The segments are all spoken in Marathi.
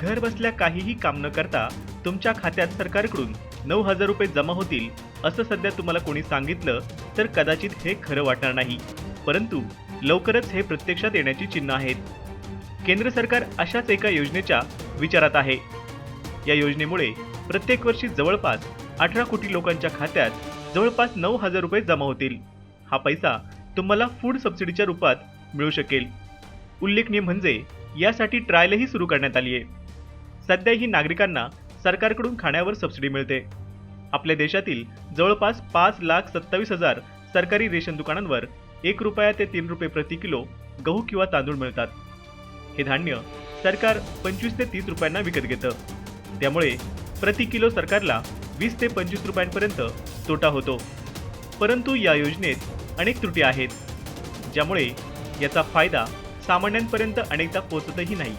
घर बसल्या काहीही काम न करता तुमच्या खात्यात सरकारकडून नऊ हजार रुपये जमा होतील असं सध्या तुम्हाला कोणी सांगितलं तर कदाचित हे खरं वाटणार नाही. परंतु लवकरच हे प्रत्यक्षात येण्याची चिन्ह आहेत. केंद्र सरकार अशाच एका योजनेच्या विचारात आहे. या योजनेमुळे प्रत्येक वर्षी जवळपास अठरा कोटी लोकांच्या खात्यात जवळपास नऊ हजार रुपये जमा होतील. हा पैसा तुम्हाला फूड सबसिडीच्या रूपात मिळू शकेल. उल्लेखनीय म्हणजे यासाठी ट्रायलही सुरू करण्यात आली आहे. सध्याही नागरिकांना सरकारकडून खाण्यावर सबसिडी मिळते. आपल्या देशातील जवळपास पाच लाख सत्तावीस हजार सरकारी रेशन दुकानांवर एक रुपया ते तीन रुपये प्रति किलो गहू किंवा तांदूळ मिळतात. हे धान्य सरकार पंचवीस ते तीस रुपयांना विकत घेतं. त्यामुळे प्रति किलो सरकारला वीस ते पंचवीस रुपयांपर्यंत तोटा होतो. परंतु या योजनेत अनेक त्रुटी आहेत ज्यामुळे याचा फायदा सामान्यांपर्यंत अनेकदा पोचतही नाही.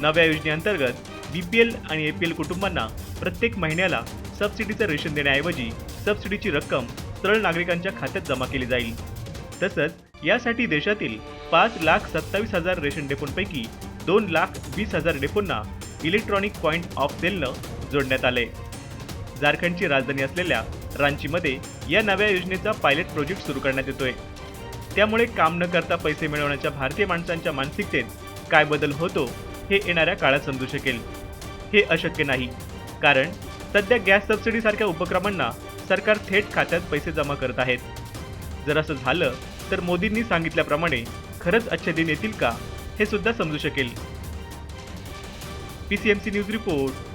नव्या योजनेअंतर्गत बी पी एल आणि ए पी एल कुटुंबांना प्रत्येक महिन्याला सबसिडीचं रेशन देण्याऐवजी सबसिडीची रक्कम सरळ नागरिकांच्या खात्यात जमा केली जाईल. तसंच यासाठी देशातील पाच लाख सत्तावीस हजार रेशन डेपोंपैकी दोन लाख वीस हजार डेपोंना इलेक्ट्रॉनिक पॉईंट ऑफ सेलनं जोडण्यात आले झारखंडची राजधानी असलेल्या रांचीमध्ये या नव्या योजनेचा पायलट प्रोजेक्ट सुरू करण्यात येतोय. त्यामुळे काम न करता पैसे मिळवण्याच्या भारतीय माणसांच्या मानसिकतेत काय बदल होतो हे येणाऱ्या काळात समजू शकेल. हे अशक्य नाही कारण सध्या गॅस सबसिडीसारख्या उपक्रमांना सरकार थेट खात्यात पैसे जमा करत आहेत. जर असं झालं तर मोदींनी सांगितल्याप्रमाणे खरंच अच्छे दिन येतील का हे सुद्धा समजू शकेल. P C M C news report.